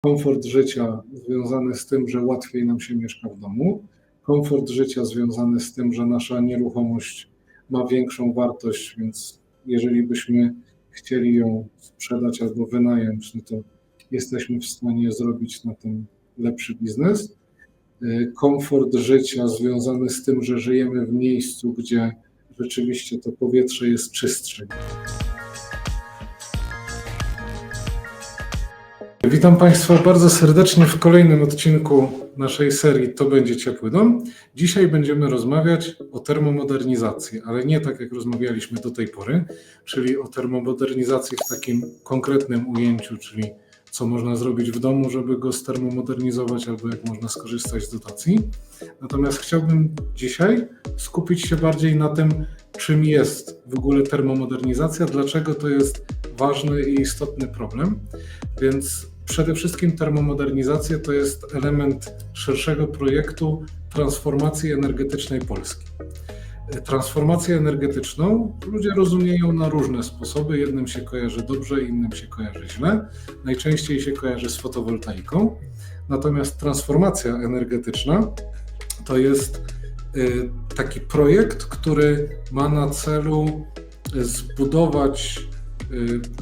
komfort życia związany z tym, że łatwiej nam się mieszka w domu, komfort życia związany z tym, że nasza nieruchomość ma większą wartość, więc jeżeli byśmy chcieli ją sprzedać albo wynająć, no to jesteśmy w stanie zrobić na tym lepszy biznes. Komfort życia związany z tym, że żyjemy w miejscu, gdzie rzeczywiście to powietrze jest czystsze. Witam Państwa bardzo serdecznie w kolejnym odcinku naszej serii To będzie ciepły dom. Dzisiaj będziemy rozmawiać o termomodernizacji, ale nie tak jak rozmawialiśmy do tej pory, czyli o termomodernizacji w takim konkretnym ujęciu, czyli co można zrobić w domu, żeby go stermomodernizować, albo jak można skorzystać z dotacji. Natomiast chciałbym dzisiaj skupić się bardziej na tym, czym jest w ogóle termomodernizacja, dlaczego to jest ważny i istotny problem. Więc przede wszystkim termomodernizacja to jest element szerszego projektu transformacji energetycznej Polski. Transformację energetyczną ludzie rozumieją na różne sposoby. Jednym się kojarzy dobrze, innym się kojarzy źle. Najczęściej się kojarzy z fotowoltaiką. Natomiast transformacja energetyczna to jest y, taki projekt, który ma na celu zbudować y,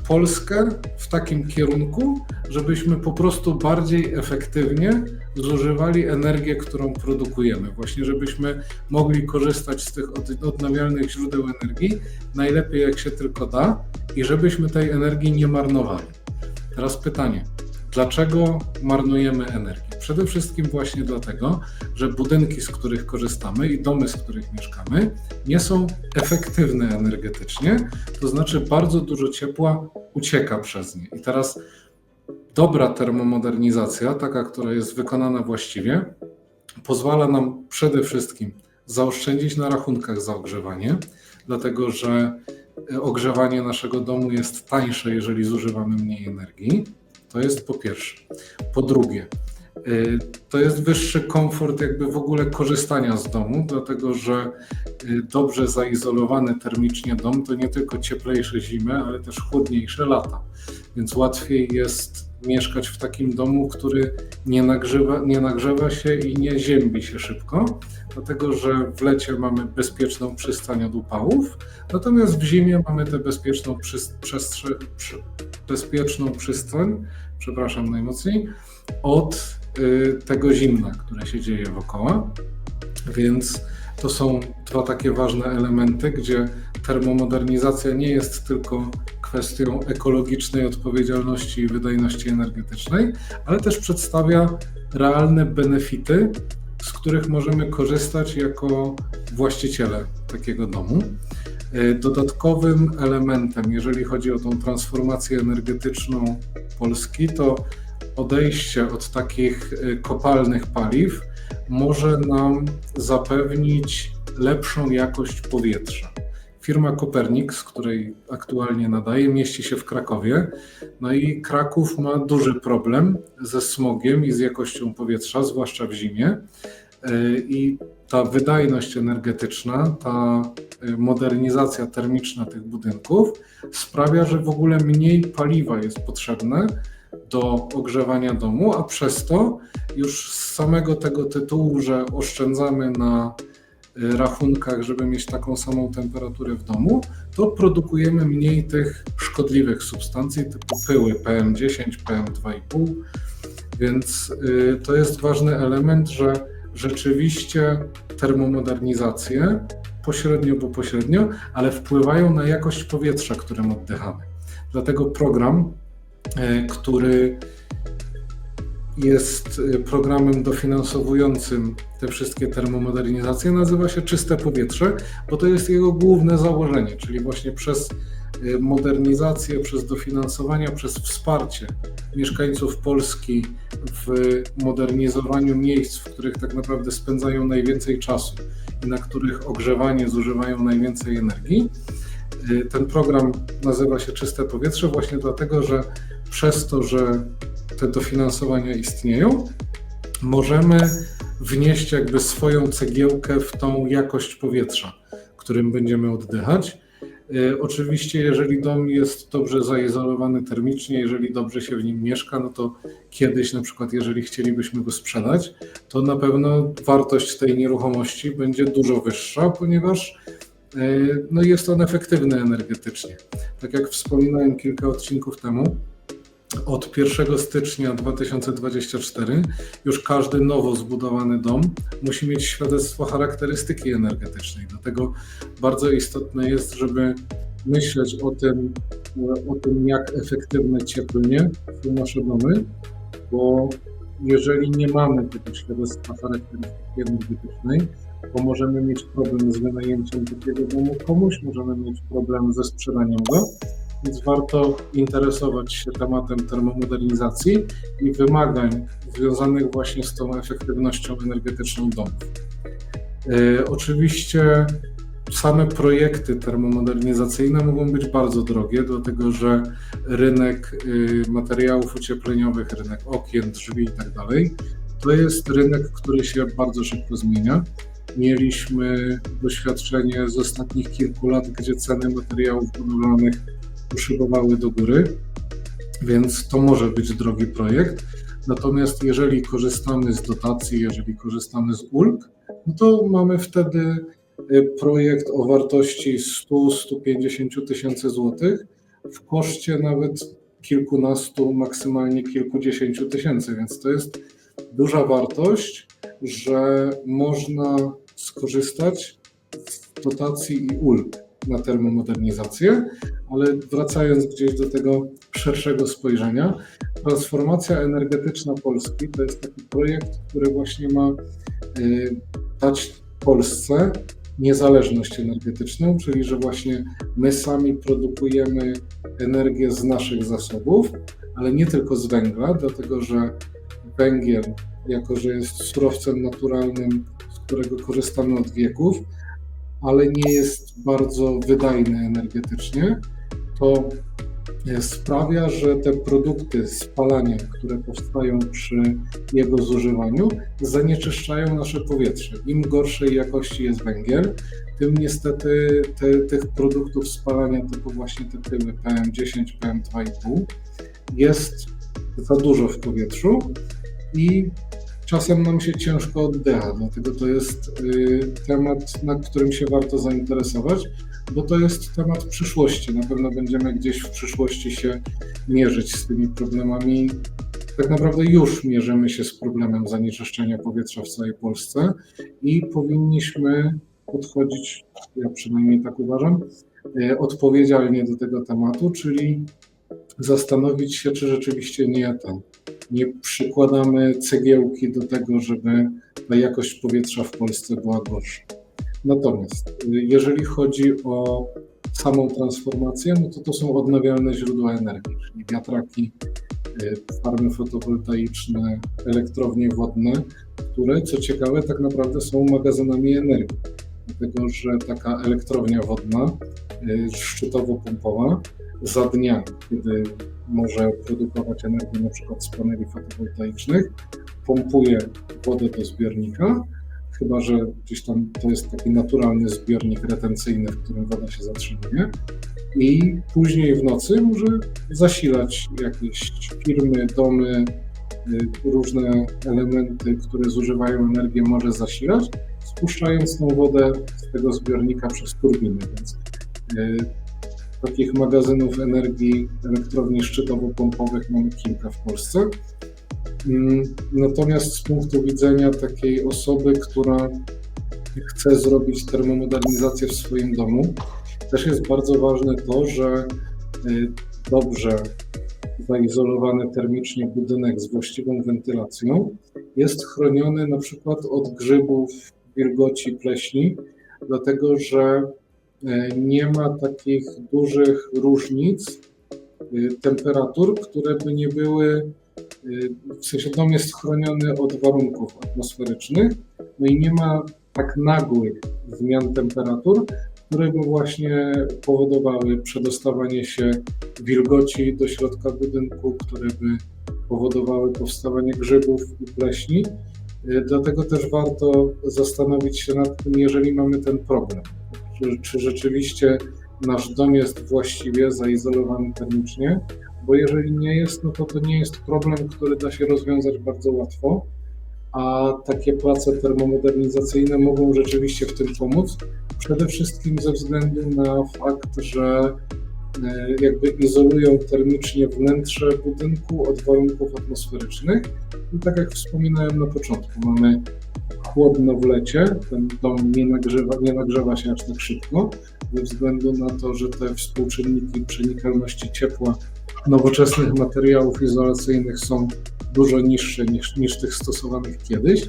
Polskę w takim kierunku, żebyśmy po prostu bardziej efektywnie zużywali energię, którą produkujemy. Właśnie, żebyśmy mogli korzystać z tych od- odnawialnych źródeł energii najlepiej jak się tylko da i żebyśmy tej energii nie marnowali. Teraz pytanie, dlaczego marnujemy energię? Przede wszystkim właśnie dlatego, że budynki, z których korzystamy i domy, z których mieszkamy, nie są efektywne energetycznie, to znaczy bardzo dużo ciepła ucieka przez nie. I teraz dobra termomodernizacja, taka, która jest wykonana właściwie, pozwala nam przede wszystkim zaoszczędzić na rachunkach za ogrzewanie, dlatego że e, ogrzewanie naszego domu jest tańsze, jeżeli zużywamy mniej energii. To jest po pierwsze. Po drugie, y, to jest wyższy komfort jakby w ogóle korzystania z domu, dlatego że y, dobrze zaizolowany termicznie dom to nie tylko cieplejsze zimy, ale też chłodniejsze lata. Więc łatwiej jest mieszkać w takim domu, który nie nagrzewa, nie nagrzewa się i nie ziębi się szybko, dlatego że w lecie mamy bezpieczną przystań od upałów, natomiast w zimie mamy tę bezpieczną, przys- przestrze- przy, bezpieczną przystań, przepraszam najmocniej, od y, tego zimna, które się dzieje wokoło. Więc to są dwa takie ważne elementy, gdzie termomodernizacja nie jest tylko kwestią ekologicznej odpowiedzialności i wydajności energetycznej, ale też przedstawia realne benefity, z których możemy korzystać jako właściciele takiego domu. Y, Dodatkowym elementem, jeżeli chodzi o tą transformację energetyczną Polski, to odejście od takich y, kopalnych paliw może nam zapewnić lepszą jakość powietrza. Firma Kopernik, z której aktualnie nadaję, mieści się w Krakowie. No i Kraków ma duży problem ze smogiem i z jakością powietrza, zwłaszcza w zimie. Y, I ta wydajność energetyczna, ta y, modernizacja termiczna tych budynków sprawia, że w ogóle mniej paliwa jest potrzebne do ogrzewania domu, a przez to już z samego tego tytułu, że oszczędzamy na rachunkach, żeby mieć taką samą temperaturę w domu, to produkujemy mniej tych szkodliwych substancji typu pyły PM10, PM2,5. Więc y, to jest ważny element, że rzeczywiście termomodernizacje pośrednio, bo pośrednio, ale wpływają na jakość powietrza, którym oddychamy. Dlatego program, y, który jest y, programem dofinansowującym te wszystkie termomodernizacje, nazywa się Czyste Powietrze, bo to jest jego główne założenie, czyli właśnie przez y, modernizację, przez dofinansowania, przez wsparcie mieszkańców Polski w modernizowaniu miejsc, w których tak naprawdę spędzają najwięcej czasu i na których ogrzewanie zużywają najwięcej energii. Y, Ten program nazywa się Czyste Powietrze właśnie dlatego, że przez to, że te dofinansowania istnieją, możemy wnieść jakby swoją cegiełkę w tą jakość powietrza, którym będziemy oddychać. E, Oczywiście, jeżeli dom jest dobrze zaizolowany termicznie, jeżeli dobrze się w nim mieszka, no to kiedyś, na przykład, jeżeli chcielibyśmy go sprzedać, to na pewno wartość tej nieruchomości będzie dużo wyższa, ponieważ e, no jest on efektywny energetycznie. Tak jak wspominałem kilka odcinków temu, od 1 stycznia 2024 już każdy nowo zbudowany dom musi mieć świadectwo charakterystyki energetycznej. Dlatego bardzo istotne jest, żeby myśleć o tym, o tym jak efektywne cieplnie są nasze domy, bo jeżeli nie mamy tego świadectwa charakterystyki energetycznej, to możemy mieć problem z wynajęciem takiego domu komuś, możemy mieć problem ze sprzedaniem go, więc warto interesować się tematem termomodernizacji i wymagań związanych właśnie z tą efektywnością energetyczną domów. E, Oczywiście same projekty termomodernizacyjne mogą być bardzo drogie, dlatego że rynek y, materiałów uciepleniowych, rynek okien, drzwi i tak to jest rynek, który się bardzo szybko zmienia. Mieliśmy doświadczenie z ostatnich kilku lat, gdzie ceny materiałów budowlanych poszybowały do góry, więc to może być drogi projekt. Natomiast jeżeli korzystamy z dotacji, jeżeli korzystamy z ulg, no to mamy wtedy y, projekt o wartości 100-150 tysięcy złotych w koszcie nawet kilkunastu, maksymalnie kilkudziesięciu tysięcy, więc to jest duża wartość, że można skorzystać z dotacji i ulg na termomodernizację, ale wracając gdzieś do tego szerszego spojrzenia, transformacja energetyczna Polski to jest taki projekt, który właśnie ma y, dać Polsce niezależność energetyczną, czyli że właśnie my sami produkujemy energię z naszych zasobów, ale nie tylko z węgla, dlatego że węgiel, jako że jest surowcem naturalnym, z którego korzystamy od wieków, ale nie jest bardzo wydajny energetycznie, to e, sprawia, że te produkty spalania, które powstają przy jego zużywaniu, zanieczyszczają nasze powietrze. Im gorszej jakości jest węgiel, tym niestety te, tych produktów spalania typu właśnie te pyły PM10, PM2,5 jest za dużo w powietrzu i czasem nam się ciężko oddycha, dlatego to jest y, temat, nad którym się warto zainteresować, bo to jest temat przyszłości. Na pewno będziemy gdzieś w przyszłości się mierzyć z tymi problemami. Tak naprawdę już mierzymy się z problemem zanieczyszczenia powietrza w całej Polsce i powinniśmy podchodzić, ja przynajmniej tak uważam, y, odpowiedzialnie do tego tematu, czyli zastanowić się, czy rzeczywiście nie ten, nie przykładamy cegiełki do tego, żeby ta jakość powietrza w Polsce była gorsza. Natomiast y, jeżeli chodzi o samą transformację, no to to są odnawialne źródła energii, czyli wiatraki, y, farmy fotowoltaiczne, elektrownie wodne, które co ciekawe tak naprawdę są magazynami energii. Dlatego, że taka elektrownia wodna, y, szczytowo-pompowa, za dnia, kiedy może produkować energię na przykład z paneli fotowoltaicznych, pompuje wodę do zbiornika, chyba że gdzieś tam to jest taki naturalny zbiornik retencyjny, w którym woda się zatrzymuje. I później w nocy może zasilać jakieś firmy, domy, y, różne elementy, które zużywają energię, może zasilać, spuszczając tą wodę z tego zbiornika przez turbiny. Więc y, takich magazynów energii elektrowni szczytowo-pompowych mamy kilka w Polsce. Mm, Natomiast z punktu widzenia takiej osoby, która chce zrobić termomodernizację w swoim domu, też jest bardzo ważne to, że y, dobrze zaizolowany termicznie budynek z właściwą wentylacją jest chroniony na przykład od grzybów, wilgoci, pleśni, dlatego że nie ma takich dużych różnic y, temperatur, które by nie były Y, w sensie dom jest chroniony od warunków atmosferycznych, no i nie ma tak nagłych zmian temperatur, które by właśnie powodowały przedostawanie się wilgoci do środka budynku, które by powodowały powstawanie grzybów i pleśni. Dlatego też warto zastanowić się nad tym, jeżeli mamy ten problem, czy, czy rzeczywiście nasz dom jest właściwie zaizolowany termicznie, bo jeżeli nie jest, no to to nie jest problem, który da się rozwiązać bardzo łatwo, a takie prace termomodernizacyjne mogą rzeczywiście w tym pomóc, przede wszystkim ze względu na fakt, że jakby izolują termicznie wnętrze budynku od warunków atmosferycznych. I tak jak wspominałem na początku, mamy chłodno w lecie, ten dom nie nagrzewa, nie nagrzewa się aż tak szybko, ze względu na to, że te współczynniki przenikalności ciepła nowoczesnych materiałów izolacyjnych są dużo niższe niż, niż tych stosowanych kiedyś.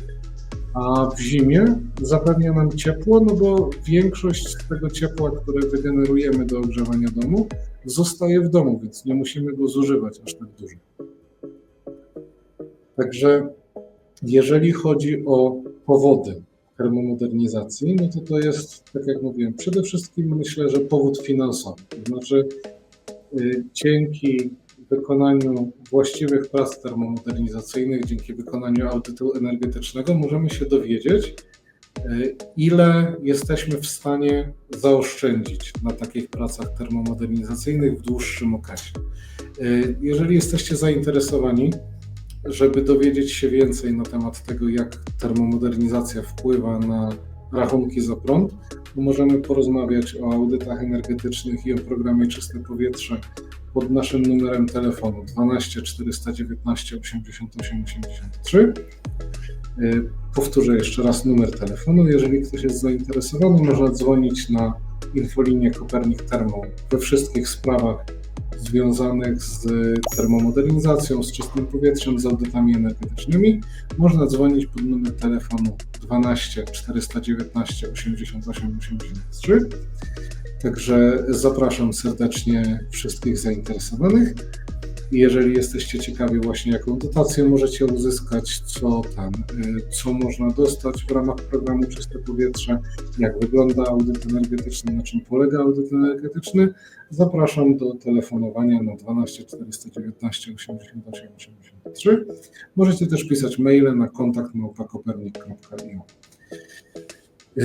A w zimie zapewnia nam ciepło, no bo większość tego ciepła, które wygenerujemy do ogrzewania domu, zostaje w domu, więc nie musimy go zużywać aż tak dużo. Także jeżeli chodzi o powody termomodernizacji, no to to jest, tak jak mówiłem, przede wszystkim myślę, że powód finansowy. To znaczy, y, dzięki wykonaniu właściwych prac termomodernizacyjnych, dzięki wykonaniu audytu energetycznego, możemy się dowiedzieć, y, ile jesteśmy w stanie zaoszczędzić na takich pracach termomodernizacyjnych w dłuższym okresie. Y, jeżeli jesteście zainteresowani, żeby dowiedzieć się więcej na temat tego, jak termomodernizacja wpływa na rachunki za prąd, możemy porozmawiać o audytach energetycznych i o programie Czyste Powietrze pod naszym numerem telefonu 12 419 88 83. Powtórzę jeszcze raz numer telefonu. Jeżeli ktoś jest zainteresowany, można dzwonić na infolinię Kopernik Termo we wszystkich sprawach związanych z termomodernizacją, z czystym powietrzem, z audytami energetycznymi, można dzwonić pod numer telefonu 12 419 88 83. Także zapraszam serdecznie wszystkich zainteresowanych. Jeżeli jesteście ciekawi właśnie jaką dotację możecie uzyskać, co tam, y, co można dostać w ramach programu Czyste Powietrze, jak wygląda audyt energetyczny, na czym polega audyt energetyczny, zapraszam do telefonowania na 12 419 88 83. Możecie też pisać maile na kontakt małpakopernik.io.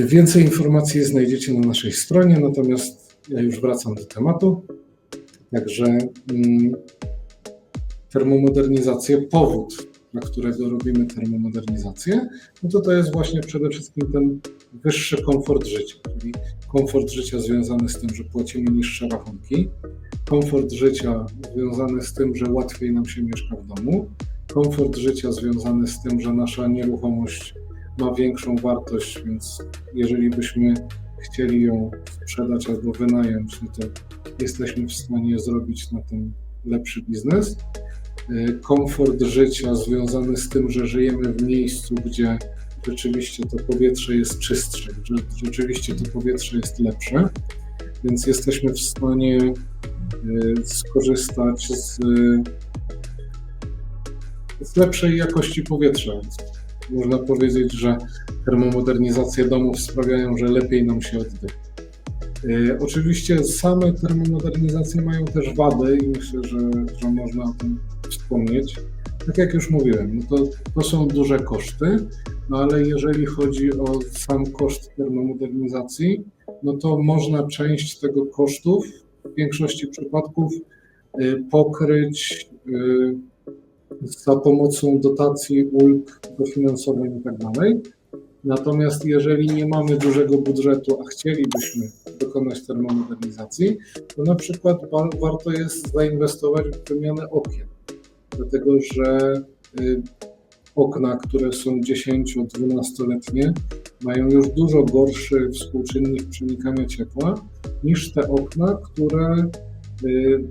Więcej informacji znajdziecie na naszej stronie, natomiast ja już wracam do tematu. Także mm, termomodernizację, powód, dla którego robimy termomodernizację, no to to jest właśnie przede wszystkim ten wyższy komfort życia, czyli komfort życia związany z tym, że płacimy niższe rachunki, komfort życia związany z tym, że łatwiej nam się mieszka w domu, komfort życia związany z tym, że nasza nieruchomość ma większą wartość, więc jeżeli byśmy chcieli ją sprzedać albo wynająć, no to jesteśmy w stanie zrobić na tym lepszy biznes. Y, komfort życia związany z tym, że żyjemy w miejscu, gdzie rzeczywiście to powietrze jest czystsze, że rzeczywiście to powietrze jest lepsze, więc jesteśmy w stanie y, skorzystać z, z lepszej jakości powietrza. Można powiedzieć, że termomodernizacje domów sprawiają, że lepiej nam się oddycha. Y, oczywiście same termomodernizacje mają też wady i myślę, że, że można o tym wspomnieć. Tak jak już mówiłem, no to, to są duże koszty, no ale jeżeli chodzi o sam koszt termomodernizacji, no to można część tego kosztów w większości przypadków y, pokryć y, za pomocą dotacji, ulg, dofinansowań. Tak Natomiast jeżeli nie mamy dużego budżetu, a chcielibyśmy dokonać termomodernizacji, to na przykład warto jest zainwestować w wymianę okien dlatego że y, okna, które są 10-12-letnie, mają już dużo gorszy współczynnik przenikania ciepła niż te okna, które y,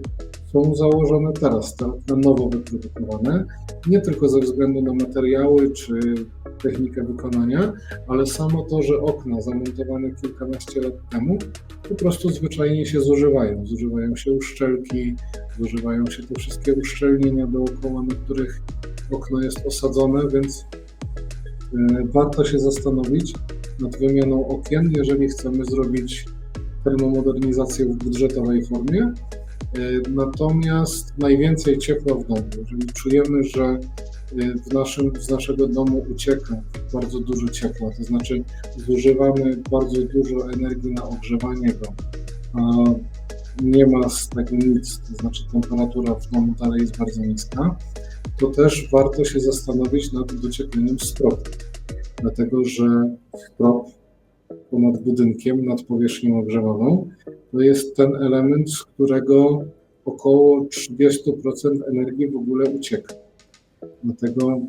są założone teraz, te okna nowo wyprodukowane, nie tylko ze względu na materiały czy technikę wykonania, ale samo to, że okna zamontowane kilkanaście lat temu po prostu zwyczajnie się zużywają. Zużywają się uszczelki, zużywają się te wszystkie uszczelnienia dookoła, na których okno jest osadzone, więc e, warto się zastanowić nad wymianą okien, jeżeli chcemy zrobić termomodernizację w budżetowej formie. E, natomiast najwięcej ciepła w domu. Jeżeli czujemy, że w naszym, z naszego domu ucieka bardzo dużo ciepła, to znaczy zużywamy bardzo dużo energii na ogrzewanie go a nie ma z tego nic, to znaczy temperatura w domu dalej jest bardzo niska, to też warto się zastanowić nad dociepleniem stropu. Dlatego, że strop ponad budynkiem, nad powierzchnią ogrzewową, to jest ten element, z którego około 30% energii w ogóle ucieka. Dlatego,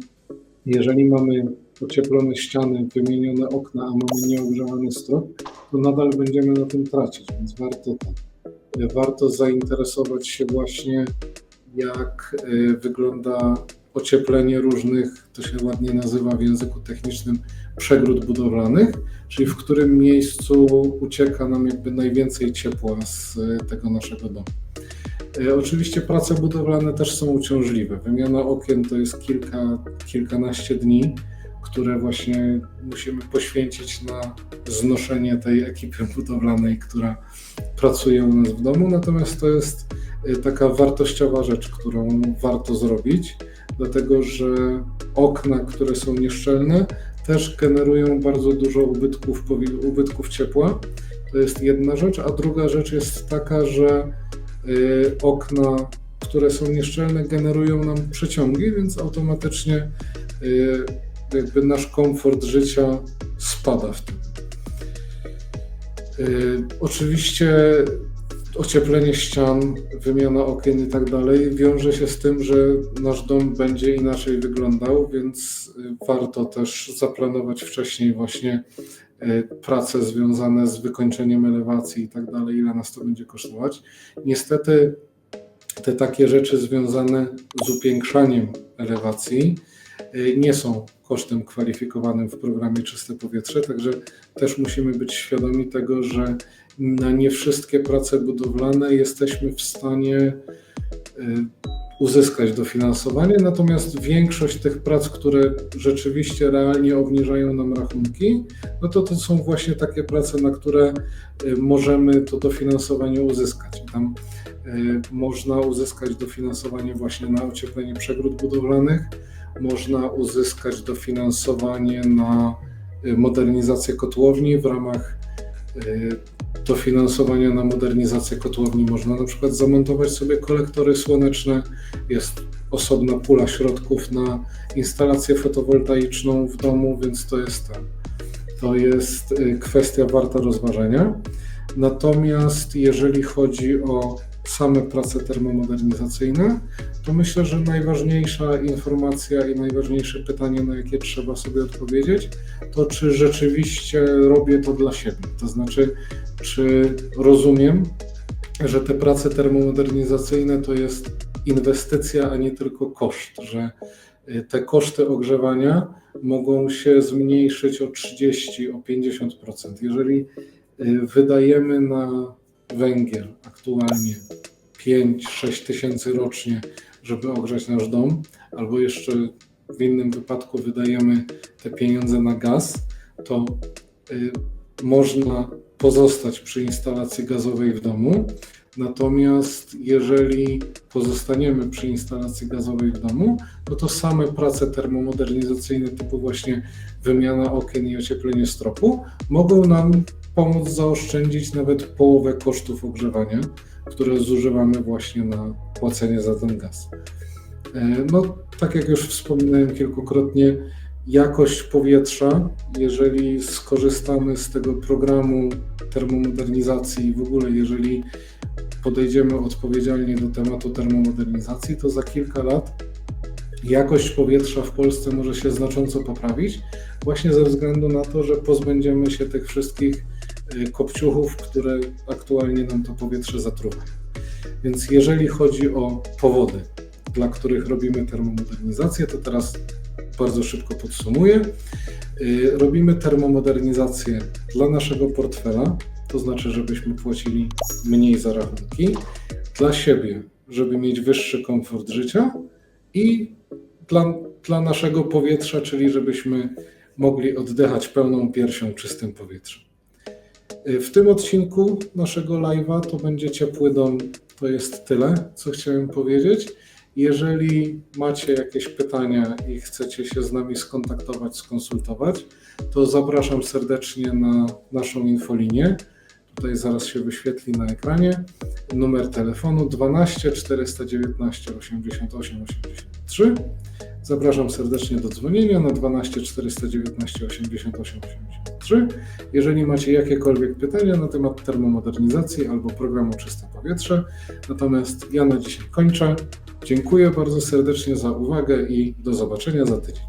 jeżeli mamy ocieplone ściany, wymienione okna, a mamy nieogrzewany strop, to nadal będziemy na tym tracić, więc warto tak. Warto zainteresować się właśnie, jak y, wygląda ocieplenie różnych, to się ładnie nazywa w języku technicznym, przegród budowlanych, czyli w którym miejscu ucieka nam jakby najwięcej ciepła z y, tego naszego domu. Y, Oczywiście prace budowlane też są uciążliwe. Wymiana okien to jest kilka, kilkanaście dni, które właśnie musimy poświęcić na znoszenie tej ekipy budowlanej, która pracuje u nas w domu. Natomiast to jest y, taka wartościowa rzecz, którą warto zrobić, dlatego że okna, które są nieszczelne, też generują bardzo dużo ubytków, ubytków ciepła. To jest jedna rzecz, a druga rzecz jest taka, że y, okna, które są nieszczelne, generują nam przeciągi, więc automatycznie y, jakby nasz komfort życia spada w tym. Y, Oczywiście ocieplenie ścian, wymiana okien i tak dalej wiąże się z tym, że nasz dom będzie inaczej wyglądał, więc y, warto też zaplanować wcześniej właśnie y, prace związane z wykończeniem elewacji i tak dalej, ile nas to będzie kosztować. Niestety te takie rzeczy związane z upiększaniem elewacji y, nie są kosztem kwalifikowanym w programie Czyste Powietrze, także też musimy być świadomi tego, że na nie wszystkie prace budowlane jesteśmy w stanie y, uzyskać dofinansowanie, natomiast większość tych prac, które rzeczywiście realnie obniżają nam rachunki, no to to są właśnie takie prace, na które y, możemy to dofinansowanie uzyskać. Tam y, można uzyskać dofinansowanie właśnie na ocieplenie przegród budowlanych, można uzyskać dofinansowanie na modernizację kotłowni w ramach dofinansowania na modernizację kotłowni można na przykład zamontować sobie kolektory słoneczne. Jest osobna pula środków na instalację fotowoltaiczną w domu, więc to jest ten, to jest y, kwestia warta rozważenia. Natomiast jeżeli chodzi o same prace termomodernizacyjne, to myślę, że najważniejsza informacja i najważniejsze pytanie, na jakie trzeba sobie odpowiedzieć, to czy rzeczywiście robię to dla siebie. To znaczy, czy rozumiem, że te prace termomodernizacyjne to jest inwestycja, a nie tylko koszt, że y, te koszty ogrzewania mogą się zmniejszyć o 30, o 50%. Jeżeli y, wydajemy na węgiel aktualnie 5-6 tysięcy rocznie, żeby ogrzać nasz dom, albo jeszcze w innym wypadku wydajemy te pieniądze na gaz, to y, można pozostać przy instalacji gazowej w domu. Natomiast jeżeli pozostaniemy przy instalacji gazowej w domu, no to same prace termomodernizacyjne typu właśnie wymiana okien i ocieplenie stropu mogą nam pomóc zaoszczędzić nawet połowę kosztów ogrzewania, które zużywamy właśnie na płacenie za ten gaz. E, No, tak jak już wspominałem kilkukrotnie, jakość powietrza, jeżeli skorzystamy z tego programu termomodernizacji i w ogóle jeżeli podejdziemy odpowiedzialnie do tematu termomodernizacji, to za kilka lat jakość powietrza w Polsce może się znacząco poprawić, właśnie ze względu na to, że pozbędziemy się tych wszystkich kopciuchów, które aktualnie nam to powietrze zatruwają. Więc jeżeli chodzi o powody, dla których robimy termomodernizację, to teraz bardzo szybko podsumuję. Y, Robimy termomodernizację dla naszego portfela, to znaczy, żebyśmy płacili mniej za rachunki, dla siebie, żeby mieć wyższy komfort życia i dla, dla naszego powietrza, czyli żebyśmy mogli oddychać pełną piersią czystym powietrzem. Y, W tym odcinku naszego live'a to będzie ciepły dom. To jest tyle, co chciałem powiedzieć. Jeżeli macie jakieś pytania i chcecie się z nami skontaktować, skonsultować, to zapraszam serdecznie na naszą infolinię. Tutaj zaraz się wyświetli na ekranie. Numer telefonu 12 419 88 83. Zapraszam serdecznie do dzwonienia na 12 419 88 83. Jeżeli macie jakiekolwiek pytania na temat termomodernizacji albo programu Czyste Powietrze, natomiast ja na dzisiaj kończę. Dziękuję bardzo serdecznie za uwagę i do zobaczenia za tydzień.